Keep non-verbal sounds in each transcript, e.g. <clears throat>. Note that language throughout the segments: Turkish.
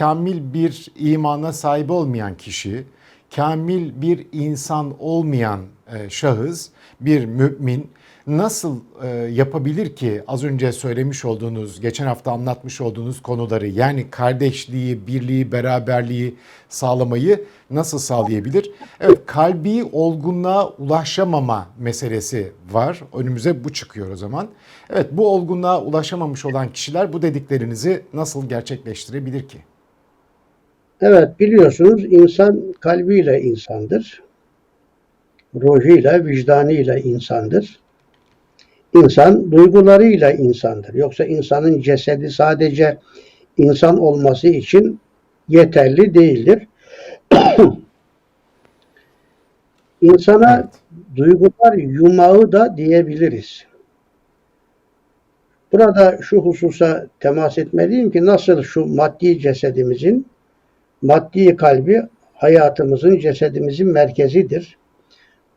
kamil bir imana sahip olmayan kişi, kamil bir insan olmayan e, şahıs, bir mümin nasıl e, yapabilir ki az önce söylemiş olduğunuz, geçen hafta anlatmış olduğunuz konuları yani kardeşliği, birliği, beraberliği sağlamayı nasıl sağlayabilir? Evet kalbi olgunluğa ulaşamama meselesi var. Önümüze bu çıkıyor o zaman. Evet bu olgunluğa ulaşamamış olan kişiler bu dediklerinizi nasıl gerçekleştirebilir ki? Evet biliyorsunuz insan kalbiyle insandır. Ruhuyla, vicdanıyla insandır. İnsan duygularıyla insandır. Yoksa insanın cesedi sadece insan olması için yeterli değildir. <coughs> İnsana Evet. duygular yumağı da diyebiliriz. Burada şu hususa temas etmeliyim ki nasıl şu maddi cesedimizin maddi kalbi hayatımızın, cesedimizin merkezidir.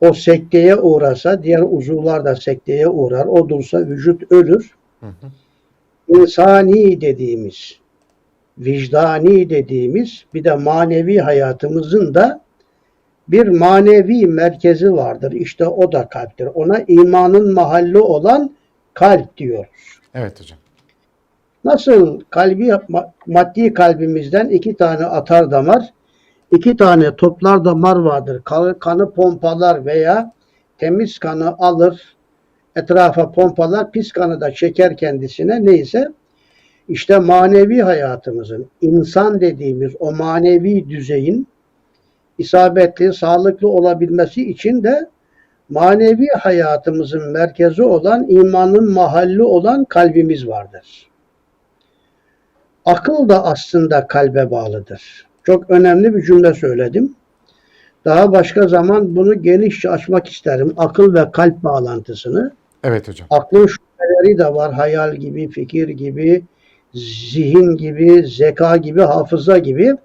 O sekteye uğrasa diğer uzuvlar da sekteye uğrar. O dursa vücut ölür. Hı hı. İnsani dediğimiz, vicdani dediğimiz bir de manevi hayatımızın da bir manevi merkezi vardır. İşte o da kalptir. Ona imanın mahalli olan kalp diyoruz. Evet hocam. Nasıl kalbi ma- maddi kalbimizden iki tane atar damar, iki tane toplar damar vardır. Kanı pompalar veya temiz kanı alır, etrafa pompalar, pis kanı da çeker kendisine neyse. İşte manevi hayatımızın, insan dediğimiz o manevi düzeyin isabetli, sağlıklı olabilmesi için de manevi hayatımızın merkezi olan, imanın mahalli olan kalbimiz vardır. Akıl da aslında kalbe bağlıdır. Çok önemli bir cümle söyledim. Daha başka zaman bunu genişçe açmak isterim. Akıl ve kalp bağlantısını. Evet hocam. Aklın şubeleri de var. Hayal gibi, fikir gibi, zihin gibi, zeka gibi, hafıza gibi.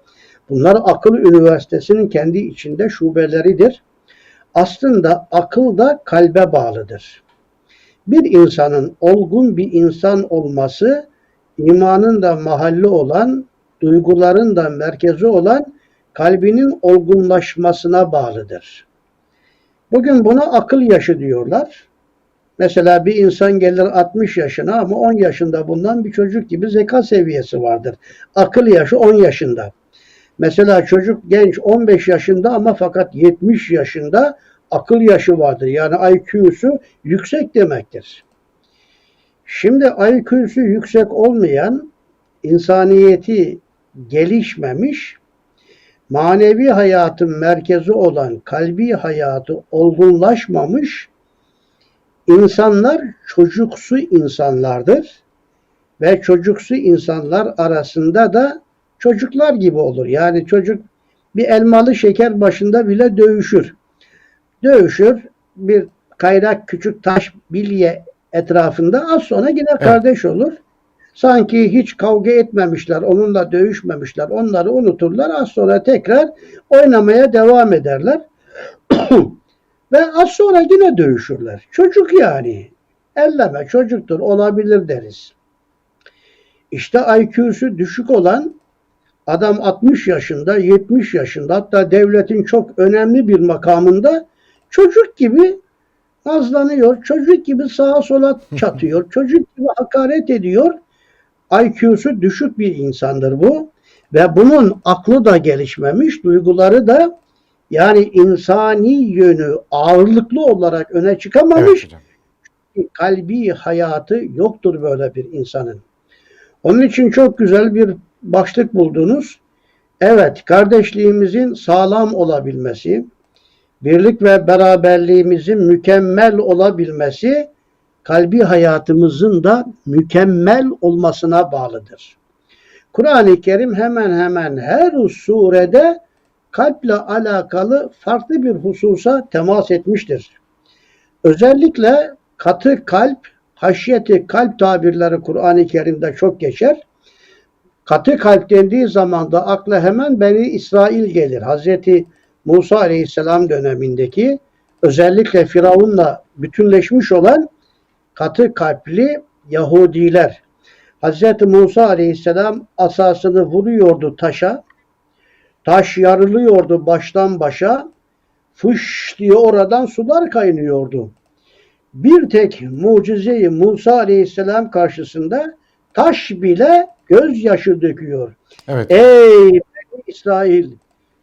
Bunlar akıl üniversitesinin kendi içinde şubeleridir. Aslında akıl da kalbe bağlıdır. Bir insanın olgun bir insan olması imanın da mahalli olan, duyguların da merkezi olan kalbinin olgunlaşmasına bağlıdır. Bugün buna akıl yaşı diyorlar. Mesela bir insan gelir 60 yaşına ama 10 yaşında bundan bir çocuk gibi zeka seviyesi vardır. Akıl yaşı 10 yaşında. Mesela çocuk genç 15 yaşında ama fakat 70 yaşında akıl yaşı vardır. Yani IQ'su yüksek demektir. Şimdi IQ'su yüksek olmayan, insaniyeti gelişmemiş, manevi hayatın merkezi olan kalbi hayatı olgunlaşmamış insanlar çocuksu insanlardır. Ve çocuksu insanlar arasında da çocuklar gibi olur. Yani çocuk bir elmalı şeker başında bile dövüşür. Dövüşür, bir kayrak küçük taş bilye etrafında az sonra yine kardeş olur. Sanki hiç kavga etmemişler, onunla dövüşmemişler, onları unuturlar. Az sonra tekrar oynamaya devam ederler. <clears throat> Ve az sonra yine dövüşürler. Çocuk yani. Elleme çocuktur olabilir deriz. İşte IQ'su düşük olan adam 60 yaşında, 70 yaşında hatta devletin çok önemli bir makamında çocuk gibi nazlanıyor. Çocuk gibi sağa sola <laughs> çatıyor. çocuk gibi hakaret ediyor. IQ'su düşük bir insandır bu. Ve bunun aklı da gelişmemiş, duyguları da yani insani yönü ağırlıklı olarak öne Evet çıkamamış. hocam. Kalbi hayatı yoktur böyle bir insanın. Onun için çok güzel bir başlık buldunuz. Evet, kardeşliğimizin sağlam olabilmesi, birlik ve beraberliğimizin mükemmel olabilmesi, kalbi hayatımızın da mükemmel olmasına bağlıdır. Kur'an-ı Kerim hemen hemen her surede kalple alakalı farklı bir hususa temas etmiştir. Özellikle katı kalp, haşyeti kalp tabirleri Kur'an-ı Kerim'de çok geçer. Katı kalp dendiği zaman da akla hemen Beni İsrail gelir. Hazreti Musa Aleyhisselam dönemindeki özellikle Firavun'la bütünleşmiş olan katı kalpli Yahudiler. Hz. Musa aleyhisselam asasını vuruyordu taşa. Taş yarılıyordu baştan başa. Fış diye oradan sular kaynıyordu. Bir tek mucizeyi Musa aleyhisselam karşısında taş bile gözyaşı döküyor. Evet. Ey İsrail!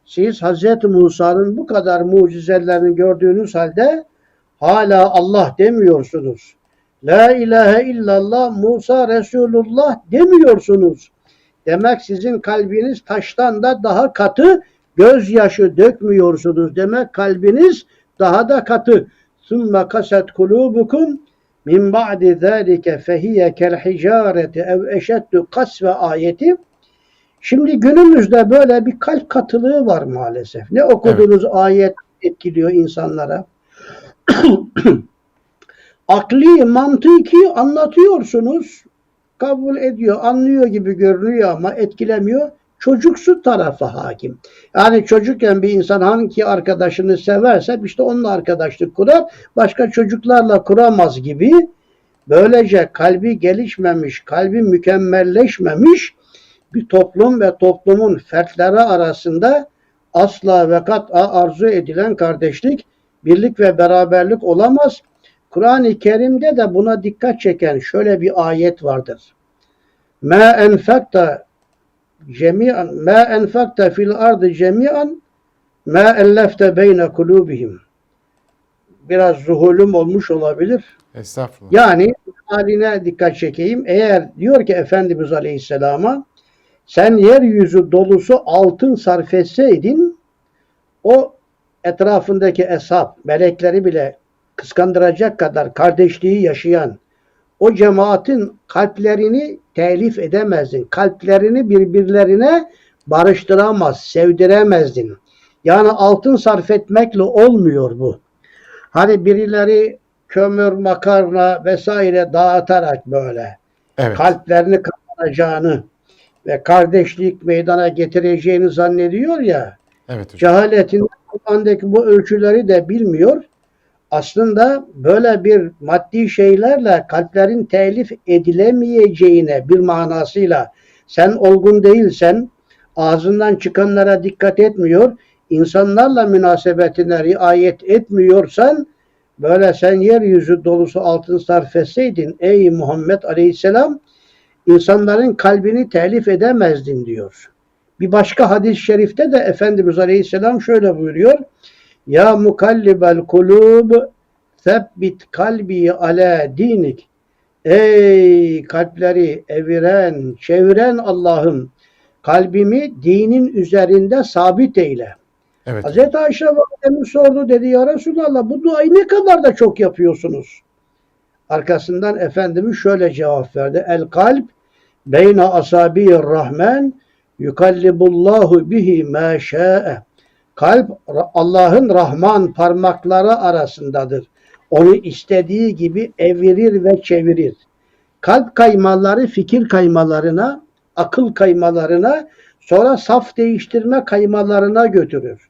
Siz Hz. Musa'nın bu kadar mucizelerini gördüğünüz halde hala Allah demiyorsunuz. La ilahe illallah Musa Resulullah demiyorsunuz. Demek sizin kalbiniz taştan da daha katı, gözyaşı dökmüyorsunuz. Demek kalbiniz daha da katı. ثُمَّ kaset kulubukum min ba'di zâlike fehiye kel hicareti ev eşeddu kasve ayeti Şimdi günümüzde böyle bir kalp katılığı var maalesef. Ne okuduğunuz ayet etkiliyor insanlara. <clears throat> Akli, mantıki anlatıyorsunuz. Kabul ediyor, anlıyor gibi görünüyor ama etkilemiyor. Çocuksu tarafa hakim. Yani çocukken bir insan hangi arkadaşını severse işte onunla arkadaşlık kurar. Başka çocuklarla kuramaz gibi. Böylece kalbi gelişmemiş, kalbi mükemmelleşmemiş bir toplum ve toplumun fertleri arasında asla ve kat'a arzu edilen kardeşlik, birlik ve beraberlik olamaz. Kur'an-ı Kerim'de de buna dikkat çeken şöyle bir ayet vardır. Ma enfakta cemi'an ma enfakta fil ardı cemi'an ma ellefte beyne kulubihim. Biraz zuhulüm olmuş olabilir. Estağfurullah. Yani haline dikkat çekeyim. Eğer diyor ki Efendimiz Aleyhisselam'a sen yeryüzü dolusu altın sarf etseydin o etrafındaki eshab, melekleri bile kıskandıracak kadar kardeşliği yaşayan o cemaatin kalplerini telif edemezdin. Kalplerini birbirlerine barıştıramaz, sevdiremezdin. Yani altın sarf etmekle olmuyor bu. Hani birileri kömür, makarna vesaire dağıtarak böyle Evet. kalplerini kazanacağını ve kardeşlik meydana getireceğini zannediyor ya, Evet hocam. cehaletin Kur'an'daki bu ölçüleri de bilmiyor. Aslında böyle bir maddi şeylerle kalplerin telif edilemeyeceğine bir manasıyla sen olgun değilsen, ağzından çıkanlara dikkat etmiyor, insanlarla münasebetine riayet etmiyorsan, böyle sen yeryüzü dolusu altın sarf etseydin ey Muhammed Aleyhisselam, insanların kalbini telif edemezdin diyor. Bir başka hadis-i şerifte de Efendimiz Aleyhisselam şöyle buyuruyor. Ya mukallibel kulub sebbit kalbi ala dinik. Ey kalpleri eviren, çeviren Allah'ım kalbimi dinin üzerinde sabit eyle. Evet. Hazreti Ayşe validemiz sordu dedi ya Resulallah bu duayı ne kadar da çok yapıyorsunuz? Arkasından Efendimiz şöyle cevap verdi. El kalp beyne asabi'ir rahman yukallibullahu bihi ma şa'e. Kalp Allah'ın Rahman parmakları arasındadır. Onu istediği gibi evirir ve çevirir. Kalp kaymaları fikir kaymalarına, akıl kaymalarına, sonra saf değiştirme kaymalarına götürür.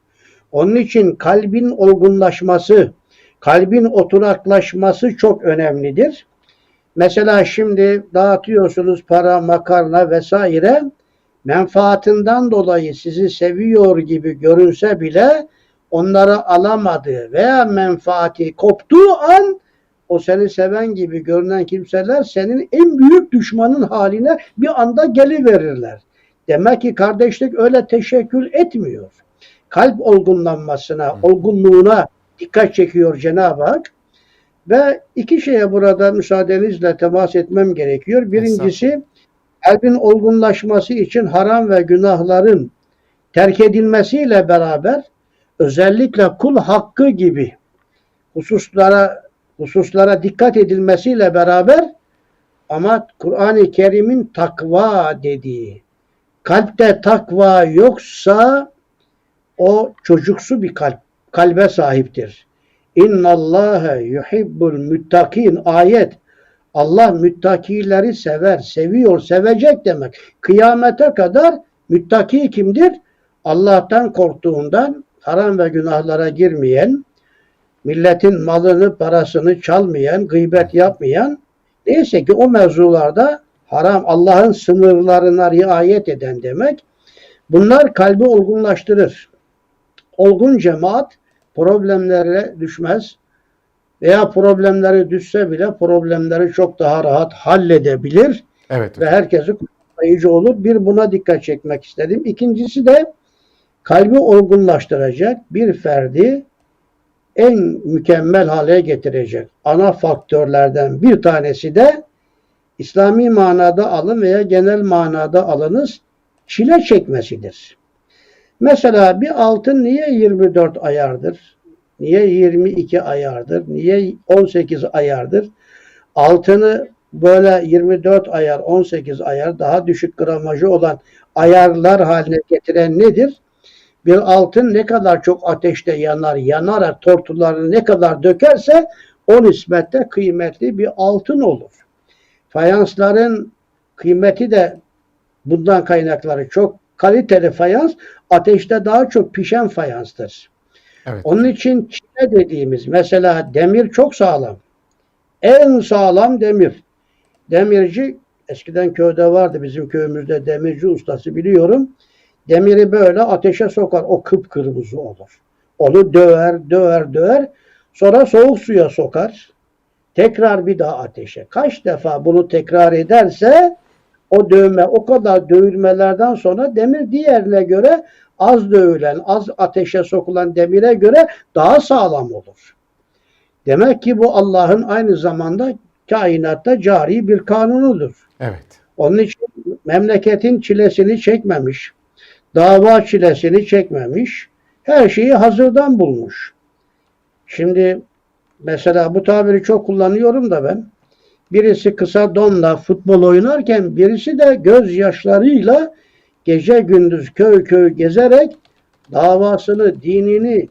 Onun için kalbin olgunlaşması, kalbin oturaklaşması çok önemlidir. Mesela şimdi dağıtıyorsunuz para, makarna vesaire menfaatinden dolayı sizi seviyor gibi görünse bile onları alamadığı veya menfaati koptuğu an o seni seven gibi görünen kimseler senin en büyük düşmanın haline bir anda geliverirler. Demek ki kardeşlik öyle teşekkül etmiyor. Kalp olgunlanmasına, olgunluğuna dikkat çekiyor Cenab-ı Hak. Ve iki şeye burada müsaadenizle temas etmem gerekiyor. Birincisi kalbin olgunlaşması için haram ve günahların terk edilmesiyle beraber özellikle kul hakkı gibi hususlara hususlara dikkat edilmesiyle beraber ama Kur'an-ı Kerim'in takva dediği kalpte takva yoksa o çocuksu bir kalp kalbe sahiptir. İnna Allah yuhibbul muttakin ayet Allah müttakileri sever, seviyor, sevecek demek. Kıyamete kadar müttaki kimdir? Allah'tan korktuğundan haram ve günahlara girmeyen, milletin malını, parasını çalmayan, gıybet yapmayan, neyse ki o mevzularda haram, Allah'ın sınırlarına riayet eden demek. Bunlar kalbi olgunlaştırır. Olgun cemaat problemlere düşmez veya problemleri düşse bile problemleri çok daha rahat halledebilir Evet. ve herkesi kurtarıcı olur. Bir buna dikkat çekmek istedim. İkincisi de kalbi olgunlaştıracak bir ferdi en mükemmel hale getirecek ana faktörlerden bir tanesi de İslami manada alın veya genel manada alınız çile çekmesidir. Mesela bir altın niye 24 ayardır? Niye 22 ayardır? Niye 18 ayardır? Altını böyle 24 ayar, 18 ayar daha düşük gramajı olan ayarlar haline getiren nedir? Bir altın ne kadar çok ateşte yanar, yanarak tortularını ne kadar dökerse o nispette kıymetli bir altın olur. Fayansların kıymeti de bundan kaynakları çok kaliteli fayans ateşte daha çok pişen fayanstır. Evet. Onun için çile dediğimiz mesela demir çok sağlam. En sağlam demir. Demirci eskiden köyde vardı bizim köyümüzde demirci ustası biliyorum. Demiri böyle ateşe sokar. O kıpkırmızı olur. Onu döver, döver, döver. Sonra soğuk suya sokar. Tekrar bir daha ateşe. Kaç defa bunu tekrar ederse o dövme, o kadar dövülmelerden sonra demir diğerine göre az dövülen, az ateşe sokulan demire göre daha sağlam olur. Demek ki bu Allah'ın aynı zamanda kainatta cari bir kanunudur. Evet. Onun için memleketin çilesini çekmemiş, dava çilesini çekmemiş, her şeyi hazırdan bulmuş. Şimdi mesela bu tabiri çok kullanıyorum da ben. Birisi kısa donla futbol oynarken birisi de gözyaşlarıyla gece gündüz köy köy gezerek davasını, dinini,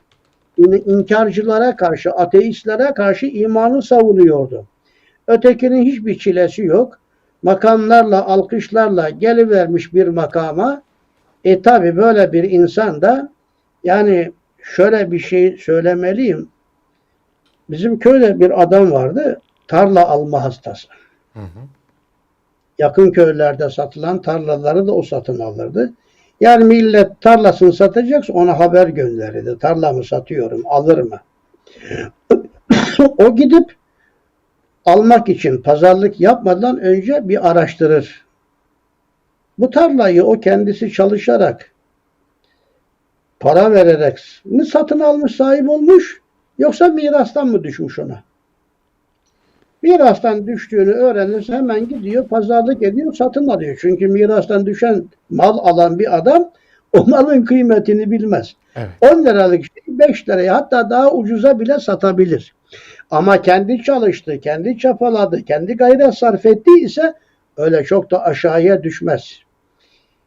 in- inkarcılara karşı, ateistlere karşı imanı savunuyordu. Ötekinin hiçbir çilesi yok. Makamlarla, alkışlarla gelivermiş bir makama. E tabi böyle bir insan da yani şöyle bir şey söylemeliyim. Bizim köyde bir adam vardı. Tarla alma hastası. Hı hı. Yakın köylerde satılan tarlaları da o satın alırdı. Yani millet tarlasını satacaksa ona haber gönderirdi. Tarlamı satıyorum, alır mı? <clears throat> o gidip almak için pazarlık yapmadan önce bir araştırır. Bu tarlayı o kendisi çalışarak para vererek mi satın almış, sahip olmuş yoksa mirastan mı düşmüş ona? Mirastan düştüğünü öğrenirse hemen gidiyor, pazarlık ediyor, satın alıyor. Çünkü mirastan düşen mal alan bir adam o malın kıymetini bilmez. Evet. 10 liralık şeyi 5 liraya hatta daha ucuza bile satabilir. Ama kendi çalıştı, kendi çapaladı, kendi gayret sarf ettiyse öyle çok da aşağıya düşmez.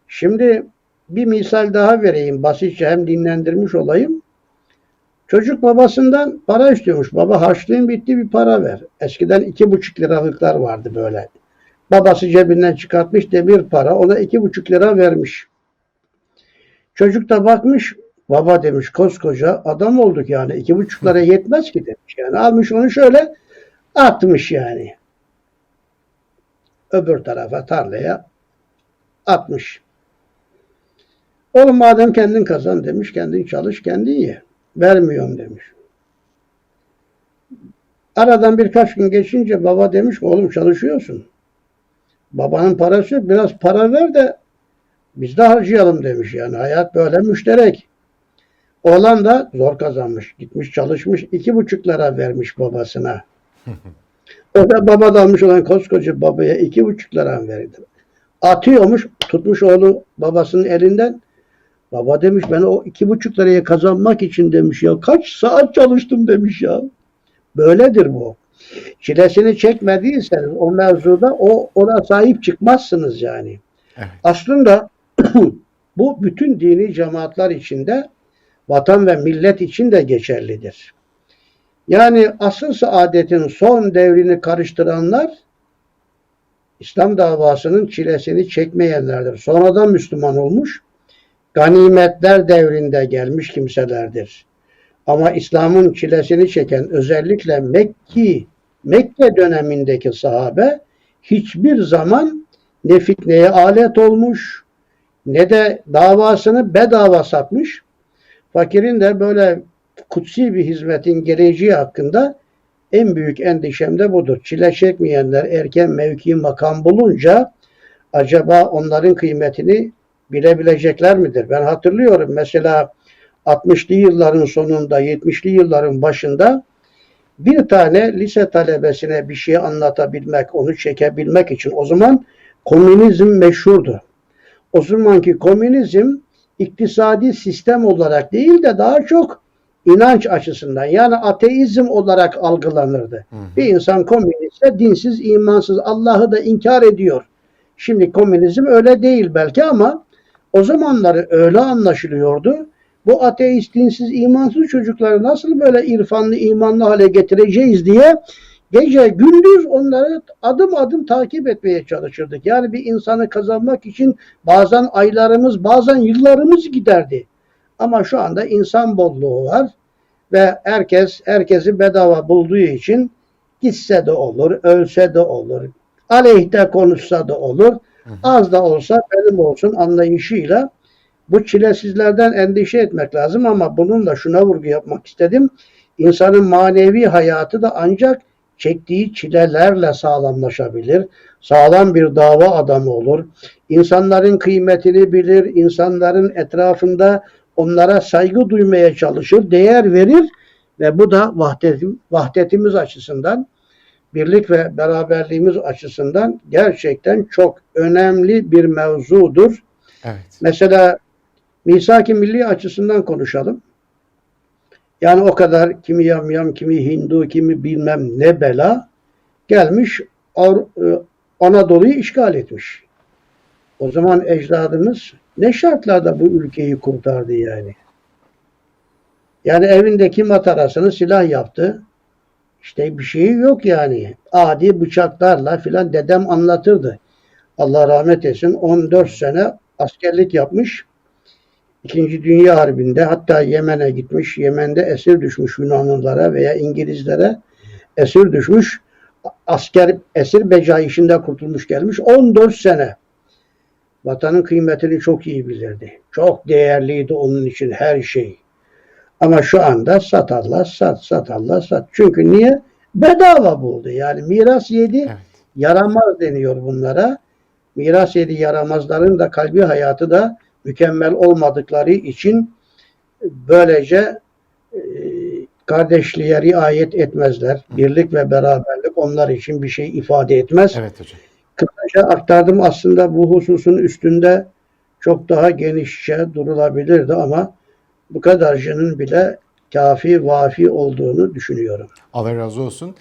Şimdi bir misal daha vereyim basitçe hem dinlendirmiş olayım. Çocuk babasından para istiyormuş. Baba harçlığın bitti bir para ver. Eskiden iki buçuk liralıklar vardı böyle. Babası cebinden çıkartmış demir para. Ona iki buçuk lira vermiş. Çocuk da bakmış. Baba demiş koskoca adam olduk yani. iki buçuk lira yetmez ki demiş. Yani almış onu şöyle atmış yani. Öbür tarafa tarlaya atmış. Oğlum madem kendin kazan demiş. Kendin çalış kendin ye. Vermiyorum demiş. Aradan birkaç gün geçince baba demiş oğlum çalışıyorsun. Babanın parası yok. Biraz para ver de biz de harcayalım demiş yani. Hayat böyle müşterek. Oğlan da zor kazanmış. Gitmiş çalışmış. iki buçuk lira vermiş babasına. <laughs> o da baba da almış olan koskoca babaya iki buçuk lira verdi. Atıyormuş. Tutmuş oğlu babasının elinden. Baba demiş ben o iki buçuk liraya kazanmak için demiş ya kaç saat çalıştım demiş ya. Böyledir bu. Çilesini çekmediyseniz o mevzuda o ona sahip çıkmazsınız yani. Evet. Aslında <clears throat> bu bütün dini cemaatler içinde vatan ve millet için de geçerlidir. Yani asıl saadetin son devrini karıştıranlar İslam davasının çilesini çekmeyenlerdir. Sonradan Müslüman olmuş, ganimetler devrinde gelmiş kimselerdir. Ama İslam'ın çilesini çeken özellikle Mekki, Mekke dönemindeki sahabe hiçbir zaman ne fitneye alet olmuş, ne de davasını bedava satmış. Fakirin de böyle kutsi bir hizmetin geleceği hakkında en büyük endişem de budur. Çile çekmeyenler erken mevki makam bulunca acaba onların kıymetini bilebilecekler midir? Ben hatırlıyorum mesela 60'lı yılların sonunda 70'li yılların başında bir tane lise talebesine bir şey anlatabilmek, onu çekebilmek için o zaman komünizm meşhurdu. O zamanki komünizm iktisadi sistem olarak değil de daha çok inanç açısından yani ateizm olarak algılanırdı. Bir insan komünistse dinsiz, imansız, Allah'ı da inkar ediyor. Şimdi komünizm öyle değil belki ama o zamanları öyle anlaşılıyordu. Bu ateist, dinsiz, imansız çocukları nasıl böyle irfanlı, imanlı hale getireceğiz diye gece gündüz onları adım adım takip etmeye çalışırdık. Yani bir insanı kazanmak için bazen aylarımız, bazen yıllarımız giderdi. Ama şu anda insan bolluğu var ve herkes herkesi bedava bulduğu için gitse de olur, ölse de olur, aleyhte konuşsa da olur, az da olsa benim olsun anlayışıyla bu çilesizlerden endişe etmek lazım ama bununla şuna vurgu yapmak istedim. İnsanın manevi hayatı da ancak çektiği çilelerle sağlamlaşabilir. Sağlam bir dava adamı olur. İnsanların kıymetini bilir. insanların etrafında onlara saygı duymaya çalışır, değer verir ve bu da vahdetim, vahdetimiz açısından, birlik ve beraberliğimiz açısından gerçekten çok önemli bir mevzudur. Evet. Mesela misak-ı milli açısından konuşalım. Yani o kadar kimi yamyam, kimi Hindu, kimi bilmem ne bela gelmiş e, Anadolu'yu işgal etmiş. O zaman ecdadımız ne şartlarda bu ülkeyi kurtardı yani? Yani evindeki matarasını silah yaptı. İşte bir şeyi yok yani. Adi bıçaklarla filan dedem anlatırdı. Allah rahmet etsin 14 sene askerlik yapmış. İkinci Dünya Harbi'nde hatta Yemen'e gitmiş. Yemen'de esir düşmüş Yunanlılara veya İngilizlere esir düşmüş. Asker esir becayişinde kurtulmuş gelmiş. 14 sene. Vatanın kıymetini çok iyi bilirdi. Çok değerliydi onun için her şey. Ama şu anda satarlar, sat, satarlar, sat. Çünkü niye? Bedava buldu. Yani miras yedi, Evet. yaramaz deniyor bunlara. Miras yedi yaramazların da kalbi hayatı da mükemmel olmadıkları için böylece e, kardeşliğe riayet etmezler. Birlik ve beraberlik onlar için bir şey ifade etmez. Evet hocam. Kısaca aktardım aslında bu hususun üstünde çok daha genişçe durulabilirdi ama bu kadarcının bile kafi vafi olduğunu düşünüyorum. Allah razı olsun.